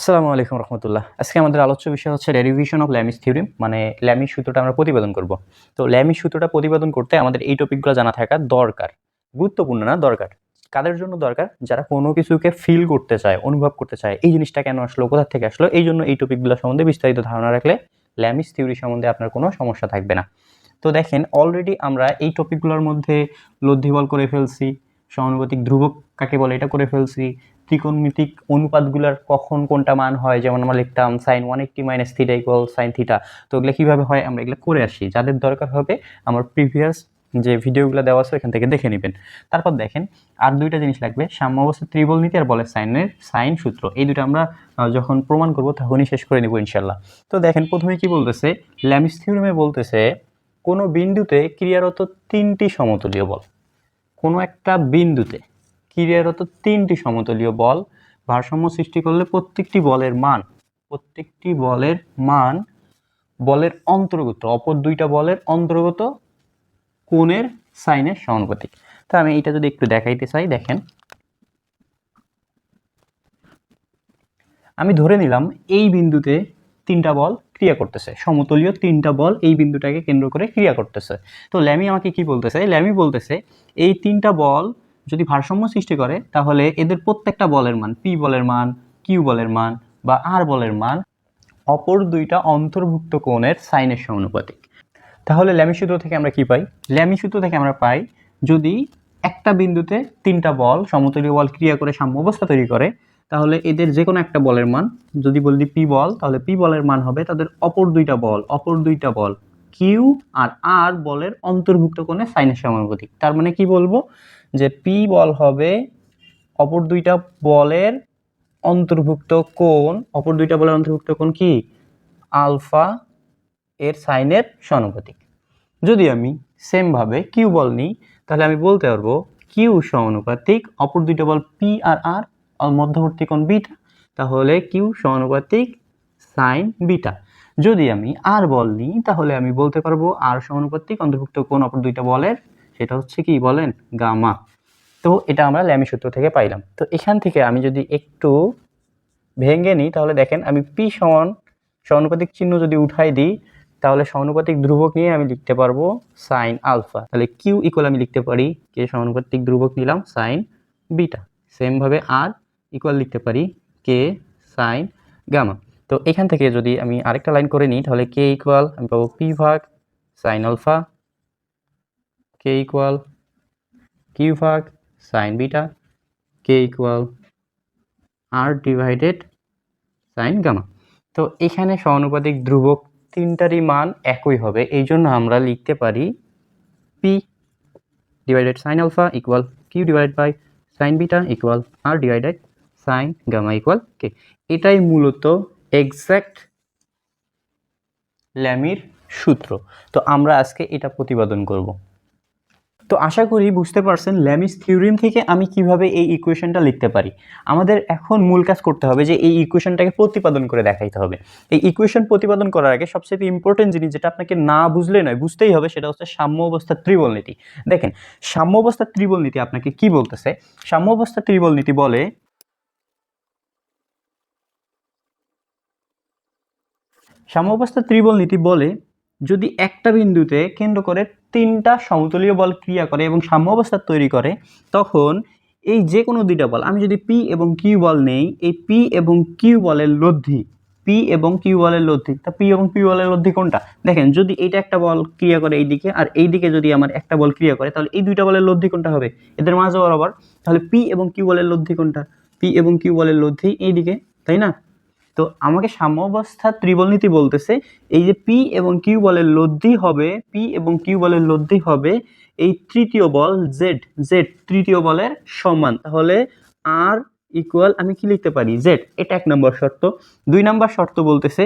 আসসালামু আলাইকুম রহমতুল্লাহ। আজকে আমাদের আলোচ্য বিষয় হচ্ছে ডেরিভেশন অফ ল্যামিস থিওরিম মানে ল্যামিস সূত্রটা আমরা প্রতিপাদন করব। তো ল্যামিস সূত্রটা প্রতিপাদন করতে আমাদের এই টপিকগুলো জানা থাকা দরকার। গুরুত্বপূর্ণ না, দরকার? কাদের জন্য দরকার? যারা কোনো কিছুকে ফিল করতে চায়, অনুভব করতে চায়, এই জিনিসটা কেন আসলো, কোথা থেকে আসলো, এই জন্য এই টপিকগুলো সম্বন্ধে বিস্তারিত ধারণা রাখলে ল্যামিস থিওরি সম্বন্ধে আপনার কোনো সমস্যা থাকবে না। তো দেখেন অলরেডি আমরা এই টপিকগুলোর মধ্যে লব্ধিবল করে ফেলছি সহানুপাতিক ধ্রুবক কাকে বলে, এটা করে ফেলছি ত্রিকোণমিতিক অনুপাতগুলোর কখন কোনটা মান হয়, যেমন আমরা লিখতাম sine one eighty minus theta equal sine theta তো এগুলো কীভাবে হয়, আমরা এগুলো করে আসি। যাদের দরকার হবে, আমার প্রিভিয়াস যে ভিডিওগুলো দেওয়া আছে এখান থেকে দেখে নেবেন। তারপর দেখেন, আর দুইটা জিনিস লাগবে। সাম্য অবস্থা ত্রিবল নীতি আর বলে সাইনের সাইন সূত্র। এই দুটো আমরা যখন প্রমাণ করব, তখনই শেষ করে নেব, ইনশাল্লাহ। তো দেখেন, প্রথমে কি বলতেছে? ল্যামিস বলতেছে, কোনো বিন্দুতে ক্রিয়ারত তিনটি সমতলীয় বল। কোনো একটা বিন্দুতে ক্রিয়ারত তিনটি সমতলীয় বল। ভারসাম্য সৃষ্টি করলে প্রত্যেকটি বলের মান, প্রত্যেকটি বলের মান বলের অন্তর্গত, অপর দুইটা বলের অন্তর্গত কোণের সাইনের সমানুপাতিক। তো আমি এটা যদি একটু দেখাইতে চাই, দেখেন। আমি ধরে নিলাম এই বিন্দুতে তিনটা বল ক্রিয়া করতেছে, সমতলীয় তিনটা বল এই বিন্দুটাকে কেন্দ্র করে ক্রিয়া করতেছে। তো ল্যামি আমাকে কি বলতেছে? ল্যামি বলতেছে, এই তিনটা বল যদি ভারসাম্য সৃষ্টি করে, তাহলে এদের প্রত্যেকটা বলের মান, পি বলের মান, কিউ বলের মান বা আর বলের মান অপর দুইটা অন্তর্ভুক্ত কোণের সাইনের সমানুপাতিক। তাহলে ল্যামি সূত্র থেকে আমরা কি পাই? ল্যামি সূত্র থেকে আমরা পাই, যদি একটা বিন্দুতে তিনটা বল, সমতলীয় বল ক্রিয়া করে সাম্য অবস্থা তৈরি করে, তাহলে এদের যে কোনো একটা বলের মান, যদি বলি পি বল, তাহলে পি বলের মান হবে তাদের অপর দুইটা বল, অপর দুইটা বল, কিউ আর আর বলের অন্তর্ভুক্ত কোণে সাইনের সমানুপাতিক। তার মানে কি বলব? যে পি বল হবে অপর দুইটা বলের অন্তর্ভুক্ত কোণ। অপর দুইটা বলের অন্তর্ভুক্ত কোণ কি? আলফা এর সাইনের সমানুপাতিক। যদি আমি সেমভাবে কিউ বল নিই, তাহলে আমি বলতে পারব কিউ সমানুপাতিক, অপর দুইটা বল পি আর আর মধ্যবর্তী কোণ বিটা তাহলে কিউ সমানুপাতিক সাইন বিটা যদি আমি আর বল নিই, তাহলে আমি বলতে পারব আর সমানুপাতিক, অন্তর্ভুক্ত কোণ অপর দুইটা বলের সেটা হচ্ছে কি বলেন গামা। তো এটা আমরা ল্যামি সূত্র থেকে পাইলাম। তো এখান থেকে আমি যদি একটু ভেঙে নিই, তাহলে দেখেন আমি পি সমান সমানুপাতিক চিহ্ন যদি উঠাই দিই, তাহলে সমানুপাতিক ধ্রুবক নিয়ে আমি লিখতে পারব সাইন আলফা তাহলে কিউ ইকুয়াল আমি লিখতে পারি, কে সমানুপাতিক ধ্রুবক নিলাম? সাইন বিটা সেমভাবে আর ইকুয়াল লিখতে পারি, কে? সাইন গামা তো এখান থেকে যদি আমি আরেকটা লাইন করে নিই, তাহলে কে ইকুয়াল আমি পাবো পি ভাগ সাইন আলফা কে ইকুয়াল ভাগ sine beta K equal R divided sine gamma তো এখানে সমানুপাতিক ধ্রুবক তিনটারই মান একই হবে, এই জন্য আমরা লিখতে পারি P divided sine alpha equal Q divide by sine beta equal R divided sine gamma equal K এটাই মূলত এক্স্যাক্ট ল্যামির সূত্র। তো আমরা আজকে এটা প্রতিপাদন করব। তো আশা করি বুঝতে পারছেন ল্যামিস থিওরিম থেকে আমি কীভাবে এই ইকুয়েশনটা লিখতে পারি। আমাদের এখন মূল কাজ করতে হবে যে এই ইকুয়েশনটাকে প্রতিপাদন করে দেখাইতে হবে। এই ইকুয়েশন প্রতিপাদন করার আগে সবচেয়ে ইম্পর্টেন্ট জিনিস যেটা আপনাকে না বুঝলে নয়, বুঝতেই হবে, সেটা হচ্ছে সাম্য অবস্থার ত্রিবল নীতি। দেখেন, সাম্য অবস্থার ত্রিবল নীতি আপনাকে কি বলতেছে? সাম্য অবস্থার ত্রিবল নীতি বলে সাম্য অবস্থার ত্রিবল নীতি বলে যদি একটা বিন্দুতে কেন্দ্র করে তিনটা সমতলীয় বল ক্রিয়া করে এবং সাম্য অবস্থা তৈরি করে, তখন এই যে কোনো দুইটা বল, আমি যদি পি এবং কিউ বল নেই, এই পি এবং কিউ বলের লব্ধি পি এবং কিউ বলের লব্ধি, তা পি এবং কিউ বলের লব্ধি কোনটা? দেখেন, যদি এইটা একটা বল ক্রিয়া করে এইদিকে, আর এই দিকে যদি আমার একটা বল ক্রিয়া করে, তাহলে এই দুইটা বলের লব্ধি কোনটা হবে? এদের মাঝে বরাবর। তাহলে পি এবং কিউ বলের লব্ধি কোনটা? পি এবং কিউ বলের লব্ধি এইদিকে, তাই না? তো আমাকে সাম্য অবস্থা ত্রিবল নীতি বলতেছে, এই যে পি এবং কিউ বলের লব্ধি হবে পি এবং কিউ বলের লব্ধি হবে এই তৃতীয় বল জেড জেড তৃতীয় বলের সমান। তাহলে আর ইকুয়াল আমি কি লিখতে পারি? জেড এটা এক নম্বর শর্ত। দুই নম্বর শর্ত বলতেছে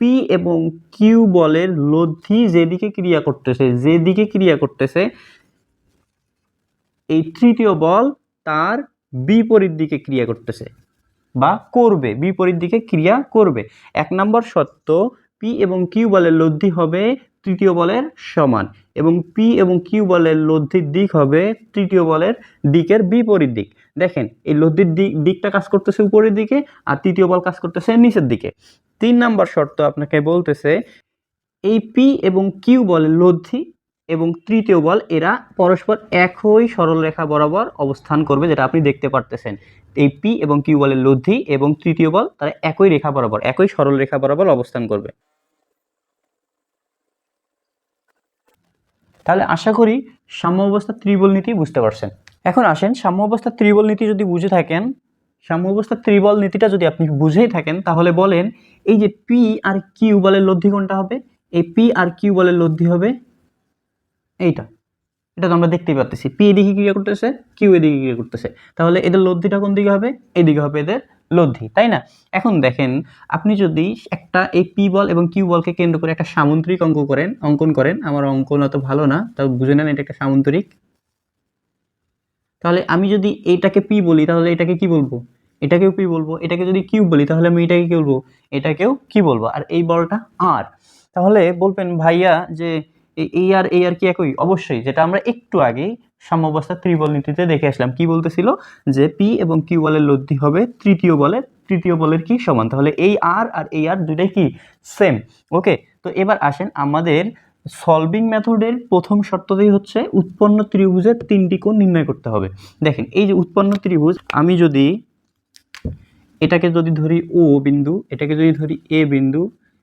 পি এবং কিউ বলের লব্ধি যেদিকে ক্রিয়া করতেছে, যেদিকে ক্রিয়া করতেছে, এই তৃতীয় বল তার বিপরীত দিকে ক্রিয়া করতেছে। বা করবে, বিপরীত দিকে ক্রিয়া করবে। এক নম্বর সত্য পি এবং কিউ বলের লব্ধি হবে তৃতীয় বলের সমান এবং পি এবং কিউ বলের লব্ধির দিক হবে তৃতীয় বলের দিকের বিপরীত দিক। দেখেন, এই লব্ধির দিক দিকটা কাজ করতেছে উপরের দিকে আর তৃতীয় বল কাজ করতেছে নিচের দিকে। তিন নাম্বার শর্ত আপনাকে বলতেছে, এই পি এবং কিউ বলের লব্ধি এবং তৃতীয় বল, এরা পরস্পর একই সরলরেখা বরাবর অবস্থান করবে, যেটা আপনি দেখতে পারতেছেন। এই পি এবং কিউ বলের লব্ধি এবং তৃতীয় বল, তারা একই রেখা বরাবর, একই সরল রেখা বরাবর অবস্থান করবে। তাহলে আশা করি সাম্য অবস্থা ত্রিবল নীতি বুঝতে পারছেন। এখন আসেন, সাম্য অবস্থা ত্রিবল নীতি যদি বুঝে থাকেন, সাম্য অবস্থা ত্রিবল নীতিটা যদি আপনি বুঝেই থাকেন, তাহলে বলেন, এই যে পি আর কিউ বলের লব্ধি কোনটা হবে? এই পি আর কিউ বলের লব্ধি হবে এইটা। এটা তো আমরা দেখতেই পাচ্ছি পি এদিকে ক্রিয়া করতেছে? কিউ এদিকে ক্রিয়া করতেছে। তাহলে এদের লব্ধিটা কোন দিকে হবে? এদিকে হবে এদের লব্ধি, তাই না? এখন দেখেন, আপনি যদি একটা এই পি বল এবং কিউ বলকে কেন্দ্র করে একটা সামুদ্রিক অঙ্ক করেন, অঙ্কন করেন, আমার অঙ্কন অত ভালো না, তাও বুঝে নেন এটা একটা সামুদ্রিক। তাহলে আমি যদি এইটাকে পি বলি, তাহলে এটাকে কি বলব? এটাকেও পি বলব, এটাকে যদি কিউ বলি, তাহলে আমি এটাকে কি বলব? এটাকেও কি বলব। আর এই বলটা আর তাহলে বলবেন ভাইয়া যে এই আর এই আর কি একই? অবশ্যই, যেটা আমরা একটু আগেই সাম্যাবস্থা ত্রিবল নীতিতে দেখে আসলাম। কি বলতেছিল? যে পি এবং কিউ বলের লব্ধি হবে তৃতীয় বলের তৃতীয় বলের কি সমান? তাহলে এই আর আর এই আর দুটাই কি? সেম ওকে তো এবার আসেন আমাদের সলভিং মেথডের প্রথম শর্ততেই হচ্ছে উৎপন্ন ত্রিভুজের তিনটি কোণ নির্ণয় করতে হবে। দেখেন, এই যে উৎপন্ন ত্রিভুজ, আমি যদি এটাকে যদি ধরি ও বিন্দু, এটাকে যদি ধরি এ বিন্দু,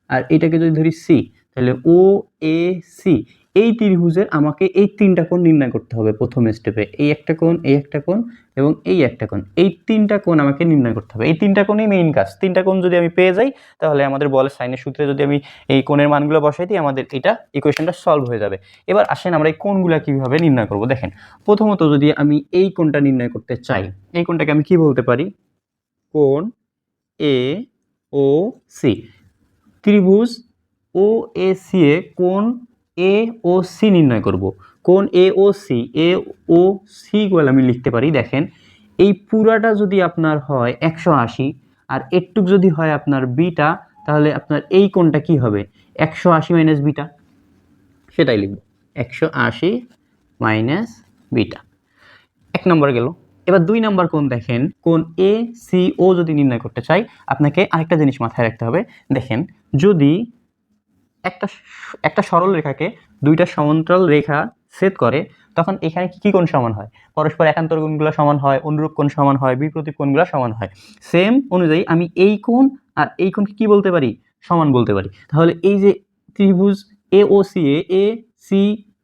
আর এটাকে যদি ধরি সি তাহলে ও, এ, সি, এই ত্রিভুজের আমাকে এই তিনটা কোণ নির্ণয় করতে হবে প্রথম স্টেপে এই একটা কোণ, এই একটা কোণ এবং এই একটা কোণ। এই তিনটা কোণ আমাকে নির্ণয় করতে হবে। এই তিনটা কোণই মেইন কাজ। তিনটা কোণ যদি আমি পেয়ে যাই, তাহলে আমাদের বলের সাইনের সূত্রে যদি আমি এই কোণের মানগুলো বসাই দিই, আমাদের এটা ইকুয়েশনটা সলভ হয়ে যাবে। এবার আসেন আমরা এই কোণগুলো কীভাবে নির্ণয় করব। দেখেন, প্রথমত যদি আমি এই কোণটা নির্ণয় করতে চাই, এই কোণটাকে আমি কি বলতে পারি? কোণ, এ, ও, সি। ত্রিভুজ ও এ সি এ কোণ এ ও সি নির্ণয় করব? কোণ এ O C A O C গুলো আমি লিখতে পারি, দেখেন। এই পুরাটা যদি আপনার হয় একশো আশি, আর একটুক যদি হয় আপনার বিটা, তাহলে আপনার এই কোণটা কি হবে? একশো আশি মাইনাস বিটা। সেটাই লিখব। একশো আশি মাইনাস বিটা। এক নম্বর গেল। এবার দুই নাম্বার কোণ দেখেন। কোণ এ সি ও যদি নির্ণয় করতে চাই, আপনাকে আরেকটা জিনিস মাথায় রাখতে হবে। দেখেন, যদি একটা একটা সরল রেখাকে দুইটা সমান্তরাল রেখা ছেদ করে, তখন এখানে কি কি কোণ সমান হয়? পরস্পর একান্তর কোণগুলো সমান হয়, অনুরূপ কোণ সমান হয়, বিপরীত কোণগুলো সমান হয়। সেম অনুযায়ী আমি এই কোণ আর এই কোণকে কি বলতে পারি? সমান বলতে পারি। তাহলে এই যে ত্রিভুজ এ ও সি এ এ সি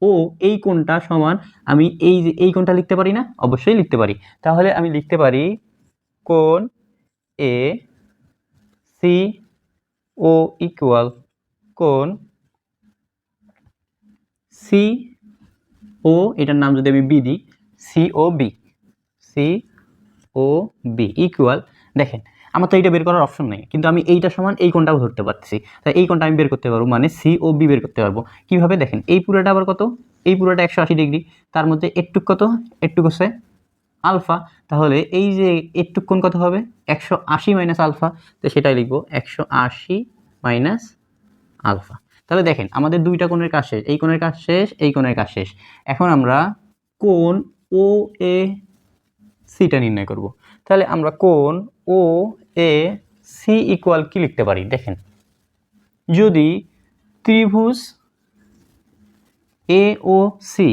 ও এই কোণটা সমান, আমি এই যে এই কোণটা লিখতে পারি না? অবশ্যই লিখতে পারি। তাহলে আমি লিখতে পারি কোণ এ সি ও ইকুয়াল কোণ সি ও এটার নাম যদি আমি বি দিই C O B C O B equal দেখেন, আমার তো এইটা বের করার অপশন নেই, কিন্তু আমি এইটা সমান এই কোণটাও ধরতে পারছি তাই এই কোণটা আমি বের করতে পারব মানে সি ও বি বের করতে পারব। কীভাবে? দেখেন, এই পুরোটা আবার কত? এই পুরোটা একশো আশি ডিগ্রি, তার মধ্যে একটুক কত? একটুক হচ্ছে আলফা। তাহলে এই যে একটুক কোণ কত হবে? একশো আশি মাইনাস আলফা, তো সেটাই লিখব, একশো আশি মাইনাস আলফা। তাহলে দেখেন, আমাদের দুইটা কোণের কাজ শেষ। এই কোণের কাজ শেষ, এই কোণের কাজ শেষ। এখন আমরা কোণ ও এ সিটা নির্ণয় করব। তাহলে আমরা কোণ ও এ সি ইকুয়াল কি লিখতে পারি? দেখেন, যদি ত্রিভুজ এ ও সি,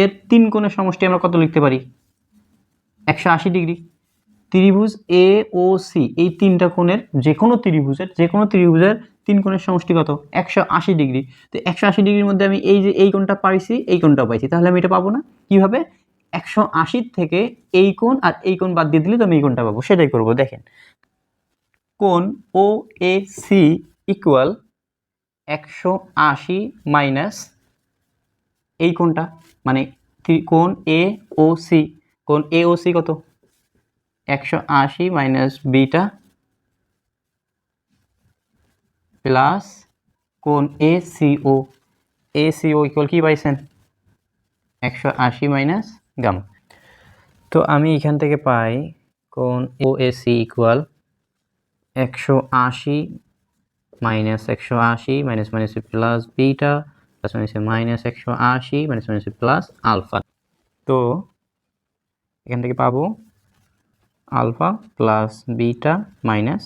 এর তিন কোণের সমষ্টি আমরা কত লিখতে পারি? একশো আশি ডিগ্রি। ত্রিভুজ এ ও সি এই তিনটা কোণের যে কোনো ত্রিভুজের যে কোনো ত্রিভুজের তিন কোণের সমষ্টি কত? একশো আশি ডিগ্রি। তো একশো আশি ডিগ্রির মধ্যে আমি এই যে এই কোণটা পাইছি, এই কোণটাও পাইছি। তাহলে আমি এটা পাবো না? কীভাবে একশো আশির থেকে এই কোণ আর এই কোণ বাদ দিয়ে দিলে তো আমি এই কোণটা পাবো। সেটাই করব, দেখেন। কোণ ও এ সি ইকুয়াল একশো আশি মাইনাস এই কোণটা মানে কোণ এ ও সি কোণ এ ও সি কত? একশো আশি মাইনাস বিটা প্লাস কোণ A C O A C O equal কি পাইছেন? একশো আশি মাইনাস গাম তো আমি এখান থেকে পাই কোণ ও এ সি ইকুয়াল একশো আশি মাইনাস একশো আশি minus minus plus beta plus minus minus একশো আশি মাইনাস মাইনাস প্লাস আলফা তো এখান থেকে পাবো আলফা প্লাস বিটা মাইনাস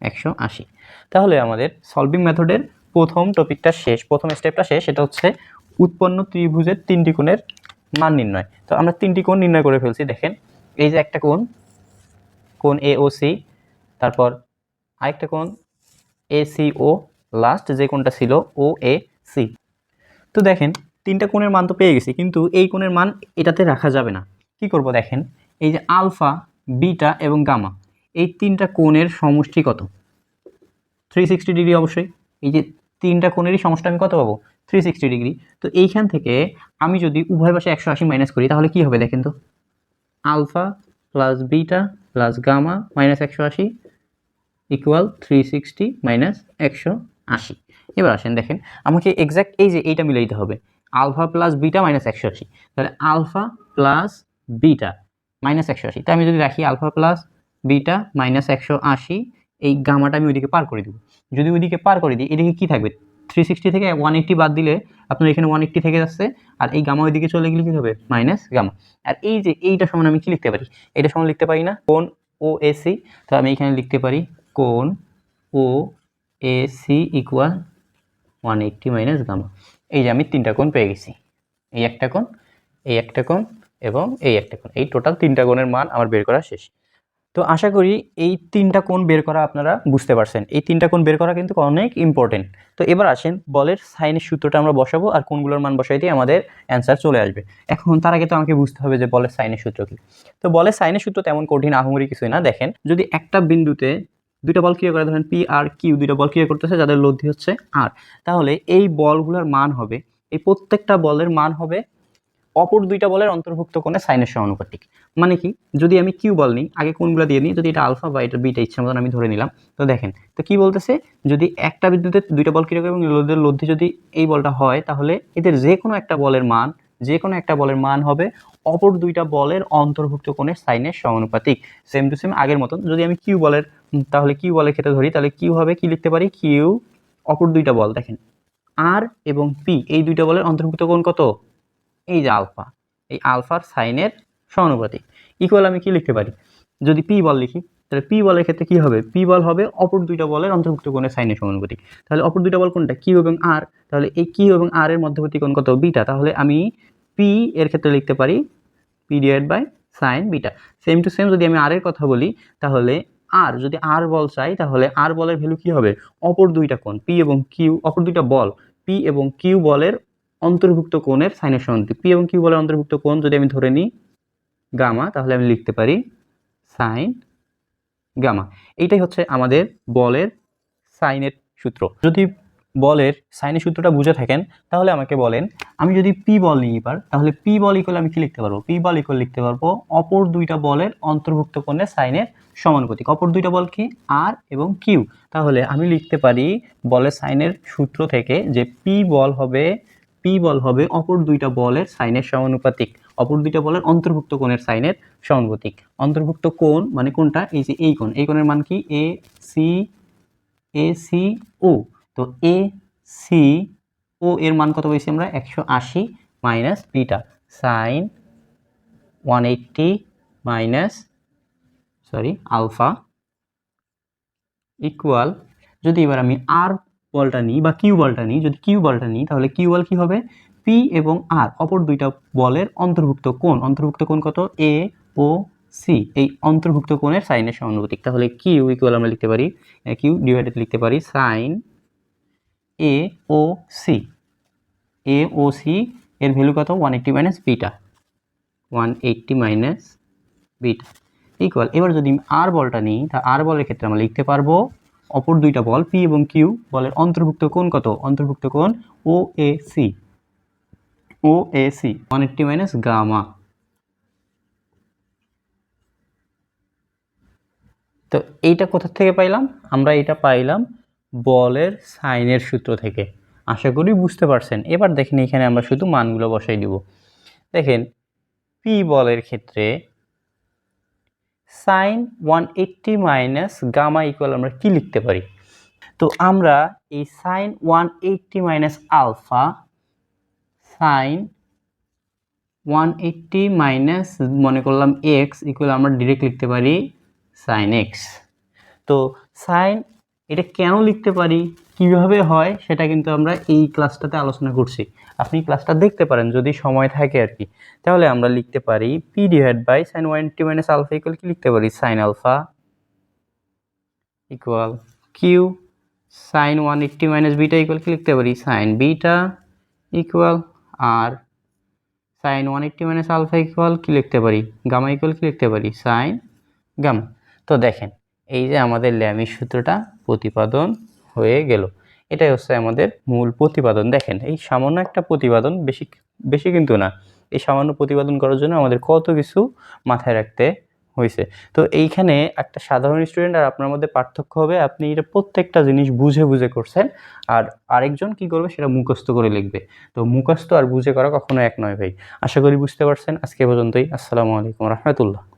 একশো আশি। তাহলে আমাদের সলভিং মেথডের প্রথম টপিকটা শেষ, প্রথম স্টেপটা শেষ, সেটা হচ্ছে উৎপন্ন ত্রিভুজের তিনটি কোণের মান নির্ণয়। তো আমরা তিনটি কোণ নির্ণয় করে ফেলছি, দেখেন। এই যে একটা কোণ কোণ এ ও সি তারপর আরেকটা কোণ এ সি ও লাস্ট যে কোণটা ছিল ও এ সি তো দেখেন, তিনটা কোণের মান তো পেয়ে গেছি, কিন্তু এই কোণের মান এটাতে রাখা যাবে না। কি করব দেখেন, এই যে আলফা বিটা এবং গামা, এই তিনটা কোণের সমষ্টি কত? থ্রি সিক্সটি ডিগ্রি অবশ্যই। এই যে তিনটা কোণেরই সমষ্টি আমি কত পাবো? থ্রি সিক্সটি ডিগ্রি তো এইখান থেকে আমি যদি উভয় পাশে একশো আশি মাইনাস করি, তাহলে কি হবে দেখেন তো? Alpha plus beta plus gamma minus একশো আশি ইকুয়াল থ্রি সিক্সটি মাইনাস একশো আশি। এবার আসেন দেখেন, আমাকে এক্স্যাক্ট এই যে এইটা মিলে দিতে হবে। আলফা প্লাস বিটা মাইনাস একশো আশি। তাহলে আলফা প্লাস বিটা মাইনাস একশো আশি। তাই আমি যদি রাখি আলফা প্লাস বিটা মাইনাস একশো আশি, এই গামাটা আমি ওইদিকে পার করে দিব। যদি ওইদিকে পার করে দিই, এদিকে কী থাকবে? থ্রি সিক্সটি থেকে ওয়ান এইট্টি বাদ দিলে আপনার এখানে ওয়ান এইট্টি থেকে যাচ্ছে, আর এই গামা ওইদিকে চলে গেলে কী হবে? Minus gamma. আর এই যে এইটা সমান আমি কি লিখতে পারি? এইটা সমান লিখতে পারি না? কোন ও এসি তো আমি এখানে লিখতে পারি কোন O A C equal one eighty minus gamma এই যে আমি তিনটা কোণ পেয়ে গেছি। এই একটা কোণ, এই একটা কোণ এবং এই একটা কোণ। এই টোটাল তিনটা কোণের মান আমার বের করা শেষ। তো আশা করি এই তিনটা কোণ বের করা আপনারা বুঝতে পারছেন। এই তিনটা কোণ বের করা কিন্তু অনেক ইম্পর্টেন্ট তো এবার আসেন বলের সাইনের সূত্রটা আমরা বসাবো আর কোনগুলোর মান বসাই দিয়ে আমাদের অ্যান্সার চলে আসবে। এখন তার আগে তো আমাকে বুঝতে হবে যে বলের সাইনের সূত্র কি। তো বলের সাইনের সূত্র তেমন কঠিন, আহমরি কিছুই না। দেখেন, যদি একটা বিন্দুতে দুইটা বল ক্রিয়া করে, ধরেন পি আর কিউ দুইটা বল ক্রিয়া করতেছে, যাদের লব্ধি হচ্ছে আর তাহলে এই বলগুলোর মান হবে, এই প্রত্যেকটা বলের মান হবে অপর দুইটা বলের অন্তর্ভুক্ত কোণে সাইনের সমানুপাতিক। মানে কি? যদি আমি কিউ বল নিই, আগে কোনগুলো দিয়ে নিই, যদি এটা আলফা বা এটা বিটা ইচ্ছা মতন আমি ধরে নিলাম, তো দেখেন, তো কি বলতেছে? যদি একটা বিদ্যুতে দুইটা বল ক্রিয়া করে এবং লোদের লব্ধি যদি এই বলটা হয়, তাহলে এদের যে কোনো একটা বলের মান যে কোনো একটা বলের মান হবে অপর দুইটা বলের অন্তর্ভুক্ত কোণের সাইনের সমানুপাতিক। সেম টু সেম আগের মতন। যদি আমি কিউ বলের তাহলে কিউ বলের ক্ষেত্রে ধরি, তাহলে কিউ হবে কি লিখতে পারি? কিউ, অপর দুইটা বল। দেখেন, আর এবং পি, এই দুইটা বলের অন্তর্ভুক্ত কোণ কত? এই যে আলফা, এই আলফার সাইনের সমানুপাতিক ইকুয়াল আমি কি লিখতে পারি? যদি পি বল লিখি, তাহলে পি বলের ক্ষেত্রে কি হবে? পি বল হবে অপর দুইটা বলের অন্তর্ভুক্ত কোণের সাইনের সমানুপাতিক তাহলে অপর দুইটা বল কোনটা? কিউ এবং আর তাহলে এই কিউ এবং আর এর মধ্যবর্তী কোণ কত? বিটা। তাহলে আমি পি এর ক্ষেত্রে লিখতে পারি P divide by sine beta. Same to same যদি আমি আর এর কথা বলি, তাহলে আর যদি আর বল চাই, তাহলে আর বলের ভ্যালু কি হবে? অপর দুইটা কোণ পি এবং কিউ অপর দুইটা বল পি এবং কিউ বলের অন্তর্ভুক্ত কোণের সাইনের সমানুপাতিক। পি এবং কিউ বলের অন্তর্ভুক্ত কোণ যদি আমি ধরে নিই গামা তাহলে আমি লিখতে পারি সাইন গামা এইটাই হচ্ছে আমাদের বলের সাইনের সূত্র। যদি বলের সাইনের সূত্রটা বুঝে থাকেন, তাহলে আমাকে বলেন, আমি যদি পি বল নিই এবার, তাহলে পি বল ইকুয়াল আমি কি লিখতে পারব? পি বল ইকুয়াল লিখতে পারব অপর দুইটা বলের অন্তর্ভুক্ত কোণের সাইনের সমানুপাতিক। অপর দুইটা বল কি? আর এবং কিউ তাহলে আমি লিখতে পারি বলের সাইনের সূত্র থেকে যে পি বল হবে পি বল হবে অপর দুইটা বলের সাইনের সমানুপাতিক। অপর দুইটা বলের অন্তর্ভুক্ত কোণের সাইনের সমানুপাতিক। অন্তর্ভুক্ত কোণ মানে কোনটা এই যে এই কোণ। এই কোণের মান কি? এ সি এ সি ও তো এ সি ও এর মান কত পেয়েছি আমরা? একশো আশি minus beta sine one eighty minus sorry alpha equal যদি এবার আমি আর বলটা নিই বা কিউ বলটা নিই, যদি কিউ বলটা নিই, তাহলে কিউ বল কি হবে? পি এবং আর অপর দুইটা বলের অন্তর্ভুক্ত কোণ। অন্তর্ভুক্ত কোণ কত? এ ও সি এই অন্তর্ভুক্ত কোণের সাইনের সমানুপাতিক। তাহলে কিউ ইকুয়াল আমরা লিখতে পারি কিউ ডিভাইডেড লিখতে পারি sine A O C A O C এর ভ্যালু কত? One eighty minus beta one eighty minus beta equal এবার যদি আর বলটা নিই, তা আর বলের ক্ষেত্রে আমরা লিখতে পারব অপর দুইটা বল পি এবং কিউ বলের অন্তর্ভুক্ত কোণ কত? অন্তর্ভুক্ত কোণ O A C O A C one eighty minus gamma তো এইটা কোথা থেকে পাইলাম? আমরা এটা পাইলাম বলের সাইনের সূত্র থেকে। আশা করি বুঝতে পারছেন। এবার দেখেন এখানে আমরা শুধু মানগুলো বসাই দিব। দেখেন পি বলের ক্ষেত্রে sine one eighty minus gamma equal আমরা কি লিখতে পারি? তো আমরা এই sine one eighty minus alpha sine one eighty minus মনে করলাম এক্স ইকুয়াল আমরা ডিরেক্ট লিখতে পারি সাইন এক্স তো সাইন এটা কেন লিখতে পারি, কীভাবে হয়, সেটা কিন্তু আমরা এই ক্লাসটাতে আলোচনা করছি। আপনি ক্লাসটা দেখতে পারেন, যদি সময় থাকে আর কি। তাহলে আমরা লিখতে পারি P divide by sine one eighty minus alpha equal কি লিখতে পারি? Sine alpha equal Q sine one eighty minus beta equal কি লিখতে পারি? Sine beta equal R sine one eighty minus alpha equal কি লিখতে পারি? গামা ইকুয়াল কি লিখতে পারি? সাইন গামা তো দেখেন, এই যে আমাদের ল্যামির সূত্রটা প্রতিপাদন হয়ে গেল। এটাই হচ্ছে আমাদের মূল প্রতিপাদন। দেখেন, এই সামান্য একটা প্রতিপাদন বেশি বেশি কিন্তু না। এই সামান্য প্রতিপাদন করার জন্য আমাদের কত কিছু মাথায় রাখতে হয়েছে। তো এইখানে একটা সাধারণ স্টুডেন্ট আর আপনার মধ্যে পার্থক্য হবে। আপনি এটা প্রত্যেকটা জিনিস বুঝে বুঝে করছেন আর আরেকজন কি করবে সেটা মুখস্থ করে লিখবে। তো মুখস্থ আর বুঝে করা কখনো এক নয় ভাই। আশা করি বুঝতে পারছেন। আজকে পর্যন্তই। আসসালামু আলাইকুম রহমতুল্লাহ।